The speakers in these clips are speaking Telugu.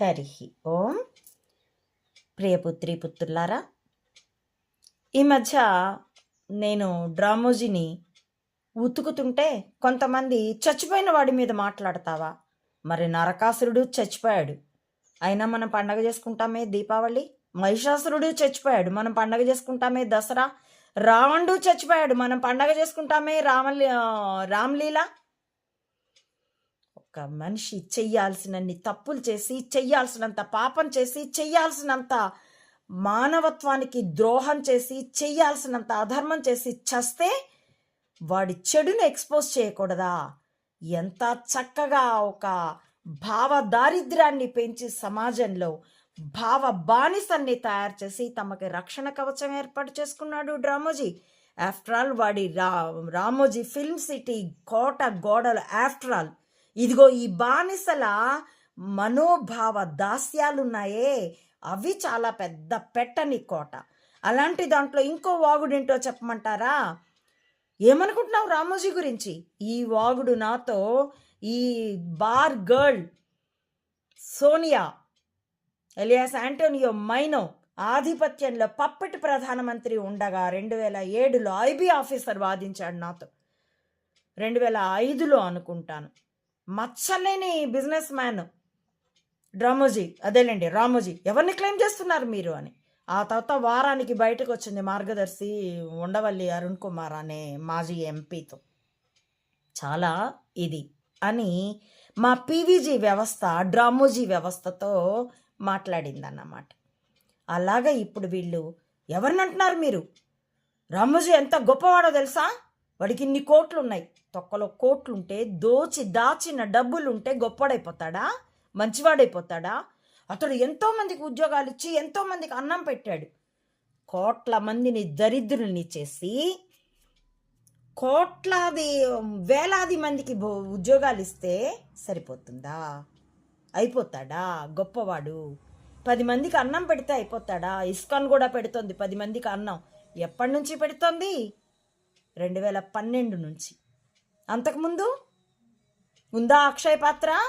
హరి ఓం. ప్రియపుత్రి పుత్రులారా ఈ మధ్య నేను డ్రామోజీని ఉతుకుతుంటే కొంతమంది చచ్చిపోయిన వాడి మీద మాట్లాడతావా? మరి నరకాసురుడు చచ్చిపోయాడు. అయినా మనం పండగ చేసుకుంటామే దీపావళి? మహిషాసురుడు చచ్చిపోయాడు. మనం పండగ చేసుకుంటామే దసరా? రావణుడు చచ్చిపోయాడు. మనం పండగ చేసుకుంటామే రామలీ రామ్లీల? ఒక మనిషి చెయ్యాల్సినన్ని తప్పులు చేసి చెయ్యాల్సినంత పాపం చేసి చెయ్యాల్సినంత మానవత్వానికి ద్రోహం చేసి చెయ్యాల్సినంత అధర్మం చేసి చస్తే వాడి చెడును ఎక్స్పోజ్ చేయకూడదా? ఎంత చక్కగా ఒక భావ దారిద్ర్యాన్ని పెంచి సమాజంలో భావ బానిసన్ని తయారు చేసి తమకి రక్షణ కవచం ఏర్పాటు చేసుకున్నాడు డ్రామోజీ ఆఫ్టర్ ఆల్ వాడి రా రామోజీ ఫిల్మ్ సిటీ కోట గోడలు ఆఫ్టర్ ఆల్ ఇదిగో ఈ బానిసల మనోభావ దాస్యాలున్నాయే. అవి చాలా పెద్ద పెట్టని కోట. అలాంటి దాంట్లో ఇంకో వాగుడేంటో చెప్పమంటారా? ఏమనుకుంటున్నావు రామోజీ గురించి? ఈ వాగుడు నాతో ఈ bar girl Sonia alias Antonio Maino ఆధిపత్యంలో పప్పటి ప్రధానమంత్రి ఉండగా రెండు వేల ఏడులో ఐబీ ఆఫీసర్ వాదించాడు నాతో. రెండు వేల ఐదులో అనుకుంటాను. మచ్చలేని బిజినెస్ మ్యాన్ డ్రామోజీ అదేలేండి రామోజీ. ఎవరిని క్లెయిమ్ చేస్తున్నారు మీరు అని? ఆ తర్వాత వారానికి బయటకు వచ్చింది మార్గదర్శి ఉండవల్లి అరుణ్ కుమార్ అనే మాజీ ఎంపీతో. చాలా ఇది అని మా పీవీజీ వ్యవస్థ డ్రామోజీ వ్యవస్థతో మాట్లాడిందన్నమాట. అలాగా ఇప్పుడు వీళ్ళు ఎవరిని అంటున్నారు మీరు? రామోజీ ఎంత గొప్పవాడో తెలుసా? వాడికి ఇన్ని కోట్లు ఉన్నాయి తొక్కలో కోట్లుంటే దోచి దాచిన డబ్బులుంటే గొప్పడైపోతాడా? మంచివాడైపోతాడా? అతడు ఎంతోమందికి ఉద్యోగాలు ఇచ్చి ఎంతోమందికి అన్నం పెట్టాడు. కోట్ల మందిని దరిద్రుల్ని చేసి కోట్లాది వేలాది మందికి ఉద్యోగాలు ఇస్తే సరిపోతుందా? అయిపోతాడా? గొప్పవాడు. పది మందికి అన్నం పెడితే అయిపోతాడా? ఇస్కాన్ కూడా పెడుతోంది పది మందికి అన్నం. ఎప్పటి నుంచి పెడుతోంది? రెండు వేల పన్నెండు నుంచి. అంతకుముందు ఉందా అక్షయ పాత్ర?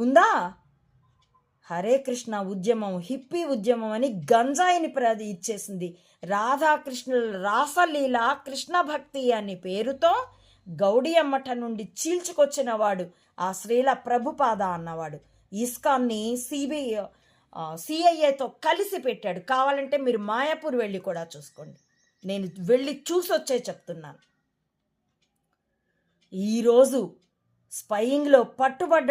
ఉందా? హరే కృష్ణ ఉద్యమం హిప్పీ ఉద్యమం అని గంజాయిని ప్రది ఇచ్చేసింది. రాధాకృష్ణుల రాసలీల కృష్ణ భక్తి అని పేరుతో గౌడియమ్మఠ నుండి చీల్చుకొచ్చిన వాడు ఆ శ్రీల ప్రభుపాద అన్నవాడు. ఇస్కాన్ని సిబిఐ సిఐఏతో కలిసి పెట్టాడు. కావాలంటే మీరు మాయాపూర్ వెళ్ళి కూడా చూసుకోండి. నేను వెళ్ళి చూసొచ్చే చెప్తున్నాను. ఈరోజు స్పయింగ్లో పట్టుబడ్డ